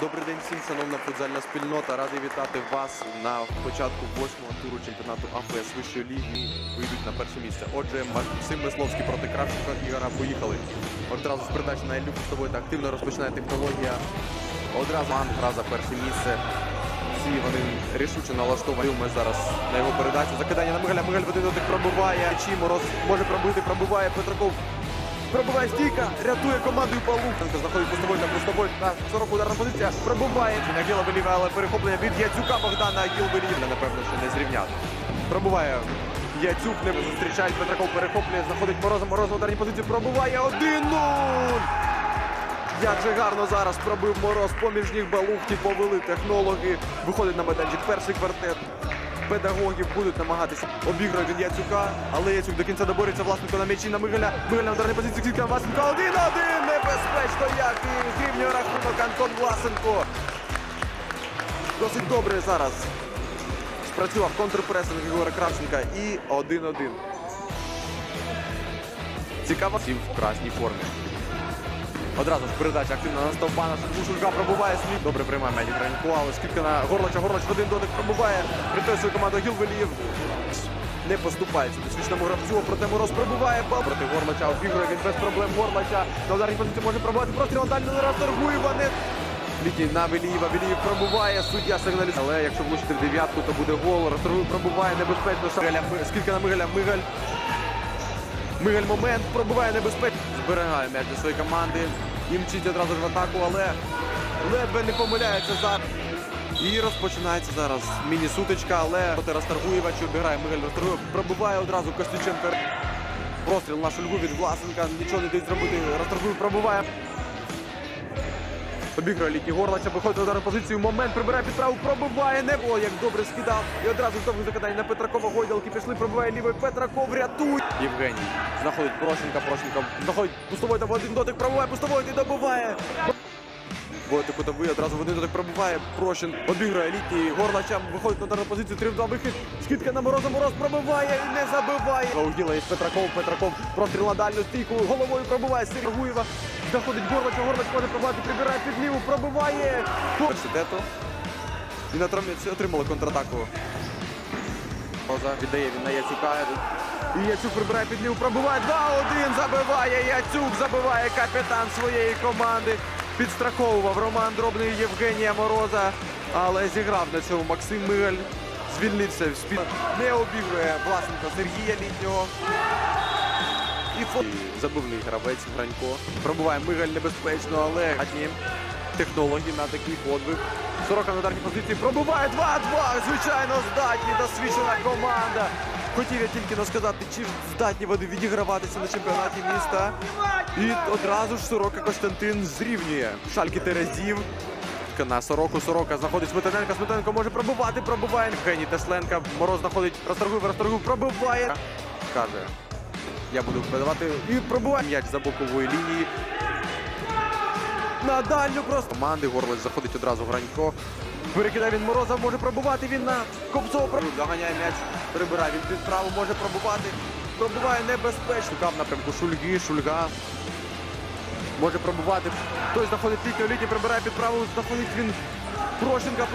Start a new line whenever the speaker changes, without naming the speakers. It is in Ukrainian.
Добрий день всім, шановна футзальна спільнота. Радий вітати вас на початку восьмого туру чемпіонату АФС вищої ліги. Вийдуть на перше місце. Отже, Максим Мисловський проти Кравченка Ігора поїхали. Одразу з передачі на Іллю Пустової та активно розпочинає технологія. Одразу гра за перше місце. Всі вони рішуче налаштовані. Ми зараз на його передачу. Закидання на Мигаля. Мигаль один дотик пробиває. Чи Мороз може пробити, пробиває Петраков. Пробиває стійка, рятує команду і Павлухенко. Знаходить пустовой на пустовой на 40 ударна позиція. Пробиває. На Гіла Беліва, але перехоплення від Яцюка Богдана Гіл Белів. Напевно, що не зрівняти. Пробиває Яцюк, не зустрічають. Петраков перехоплює, знаходить Мороза. Мороз на ударній позиції. Пробиває 1-0. Як же гарно зараз пробив Мороз. Поміж ніг Балухті повели технологи. Виходить на майданчик перший квартет. Педагогів будуть намагатися обіграти від Яцюка, але Яцюк до кінця доборюється власнику на м'ячі на Мигаля. Мигаль на ударній позиції Кілька Власенко 1-1! Небезпечно як і зрівнює рахунок Антон Власенко. Досить добре зараз. Спрацював контрпресинг Ігора Кравченка і 1-1. Цікаво всі в красній формі. Одразу ж передача активна на стовбана. Шульга пробуває слід. Добре приймає м'яч Гранько, але скидка на Горлача. Горлач в один дотик пробуває. Свою команду Гілвелієв. Не поступається досвідченому гравцю, проте Мороз пробуває бал проти Горлача. Обігрує він без проблем Горлача. На ударній позиції може пробувати простріл далі на раз торгує Ванет. Літній на Велієва. Велієв пробуває. Суддя сигналіст. Але якщо влучити в дев'ятку, то буде гол. Розторгує пробуває небезпечно. Мигаля, скільки на Мигаля? Мигаль. Мигаль момент пробуває небезпечно. Зберігає м'яч до своєї команди. І мчить одразу ж в атаку, але ледве не помиляється зараз. І розпочинається зараз міні-сутичка, але проти Расторгуєва, обіграє Мигель Расторгуєв, пробиває одразу Костюченко. Простріл на шульгу від Власенка, нічого не дають зробити. Расторгуєв пробиває. Обіграє літній Горлача, виходить ударну позицію. Момент прибирає під праву, пробиває. Не як добре скидав. І одразу з довгих закидань на Петракова гойдалки пішли, пробиває лівий Петраков, рятує. Євгеній знаходить Порошенка, Порошенка знаходить пустовой там один дотик, пробиває, пустовой не добиває. Бойте кутовий, одразу в один дотик пробиває. Прощин обіграє літній Горлача, виходить на ударну позицію, 3 в 2 вихід. Скидка на Мороза, Мороз пробиває і не забиває. Угіла із Петраков, Петраков простріл на дальню стійку, головою пробиває Сергій Гуєва. Знаходить Горлача, Горлач може пробивати, прибирає під ліву, пробиває. Університету. І на травміці отримали контратаку. Поза віддає він на Яцюка. І Яцюк прибирає під ліву, пробиває 2-1, забиває Яцюк, забиває капітан своєї команди. Підстраховував Роман Дробний Євгенія Мороза, але зіграв на цьому Максим Мигаль. Звільнився в спід. Не обігрує власника Сергія Літнього. І фо... забивний гравець Гранько. Пробуває Мигаль небезпечно, але технології на такий подвиг. 40 на ударній позиції пробиває 2-2. Звичайно, здатні, досвідчена команда. Хотів я тільки но сказати, чи здатні вони відіграватися на чемпіонаті міста. І одразу ж Сорока Костянтин зрівнює. Шальки Терезів. На Сороку Сорока знаходить Сметаненка. Сметаненко може пробивати, пробиває. Геній Тесленка. Мороз знаходить Расторгуєв, Расторгуєв пробиває. Каже, я буду передавати і пробиває м'яч за бокової лінії. На дальню просто. Команди Горлець заходить одразу Гранько. Перекидає він Мороза, може пробувати він на Кобзова. Заганяє м'яч, прибирає він під право, може пробувати. Пробуває небезпечно. Шукав напрямку Шульги, Шульга. Може пробувати. Той знаходить літнього, літній прибирає під праву, знаходить він Прощенка.